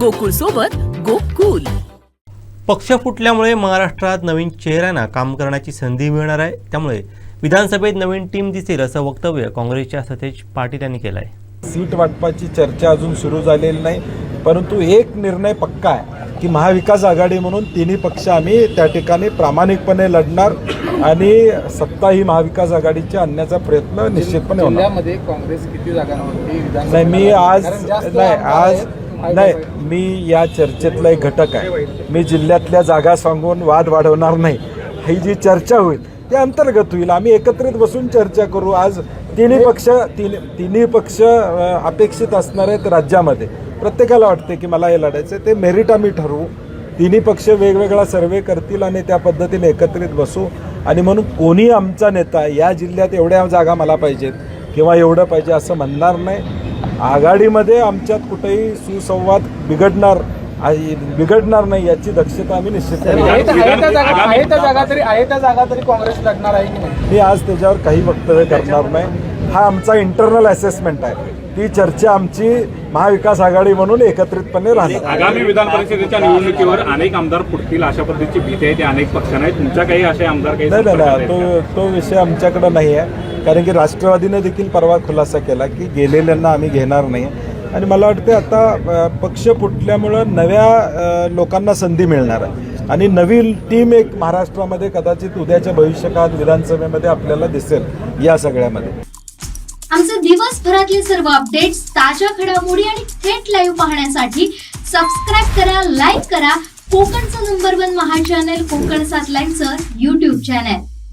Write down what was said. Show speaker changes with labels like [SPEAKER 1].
[SPEAKER 1] गोकुळ सोबत गोकुल.
[SPEAKER 2] पक्ष फुटल्यामुळे महाराष्ट्रात नवीन चेहऱ्यांना काम करण्याची संधी मिळणार आहे. त्यामुळे विधानसभेत नवीन टीम दिसेल असं वक्तव्य काँग्रेसच्या सतेज पाटील यांनी केलं आहे
[SPEAKER 3] सीट वाटपाची चर्चा अजून सुरू झालेली नाही परंतु एक निर्णय पक्का आहे की महाविकास आघाडी म्हणून तिन्ही पक्ष आम्ही त्या ठिकाणी प्रामाणिकपणे लढणार आणि सत्ता ही महाविकास आघाडीच्या आणण्याचा प्रयत्न निश्चितपणे होणार.
[SPEAKER 4] काँग्रेस किती जागांवरती
[SPEAKER 3] नाही मी आज नाही आज नाही मी या चर्चेतला एक घटक आहे. मी जिल्ह्यातल्या जागा सांगून वाद वाढवणार नाही. ही जी चर्चा होईल ती अंतर्गत होईल. आम्ही एकत्रित बसून चर्चा करू. आज तिन्ही पक्ष तीन तिन्ही पक्ष अपेक्षित असणार आहेत राज्यामध्ये. प्रत्येकाला वाटते की मला हे लढायचं. ते मेरिट आम्ही ठरवू. तिन्ही पक्ष वेगवेगळा सर्वे करतील आणि त्या पद्धतीने एकत्रित बसू. आणि म्हणून कोणी आमचा नेता या जिल्ह्यात एवढ्या जागा मला पाहिजेत किंवा एवढं पाहिजे असं म्हणणार नाही. आघाडीमध्ये आमच्यात कुठेही सुसंवाद बिघडणार आहे- बिघडणार नाही याची दक्षता आम्ही निश्चित
[SPEAKER 4] आहे.
[SPEAKER 3] करू.
[SPEAKER 4] आहे त्या जागा आहे त्या जागा तरी आहे त्या जागा तरी काँग्रेस लढणार आहे की नाही?
[SPEAKER 3] मी आज त्याच्यावर काही वक्तव्य करणार नाही. हा आमचा इंटरनल असेसमेंट आहे. ती चर्चा आमची महाविकास आघाडी म्हणून एकत्रितपणे राहणार.
[SPEAKER 5] आगामी विधान परिषदेच्या निवडणुकीवर अनेक आमदार फुटतील अशा पद्धतीची भीती आहे. ते अनेक पक्षांना तुमच्या काही असे आमदार काही
[SPEAKER 3] नाही नाही
[SPEAKER 5] संपर्कात
[SPEAKER 3] नाही.
[SPEAKER 5] आहेत
[SPEAKER 3] तो तो विषय आमच्याकडे नाही आहे. कारण की राष्ट्रवादीने देखील परवा खुलासा केला की गेलेल्यांना आम्ही घेणार नाही. आणि मला वाटते आता पक्ष फुटल्यामुळं नव्या लोकांना संधी मिळणार आहे. आणि नवी टीम एक महाराष्ट्रामध्ये कदाचित उद्याच्या भविष्यकाळात विधानसभेमध्ये आपल्याला दिसेल या सगळ्यामध्ये.
[SPEAKER 6] आमचे दिवसभरातले सर्व अपडेट्स ताज्या घडामोडी आणि थेट लाईव्ह पाहण्यासाठी सबस्क्राईब करा लाईक करा. कोकणचं number one Maha channel Konkan सात लाईव्हचं युट्यूब चॅनल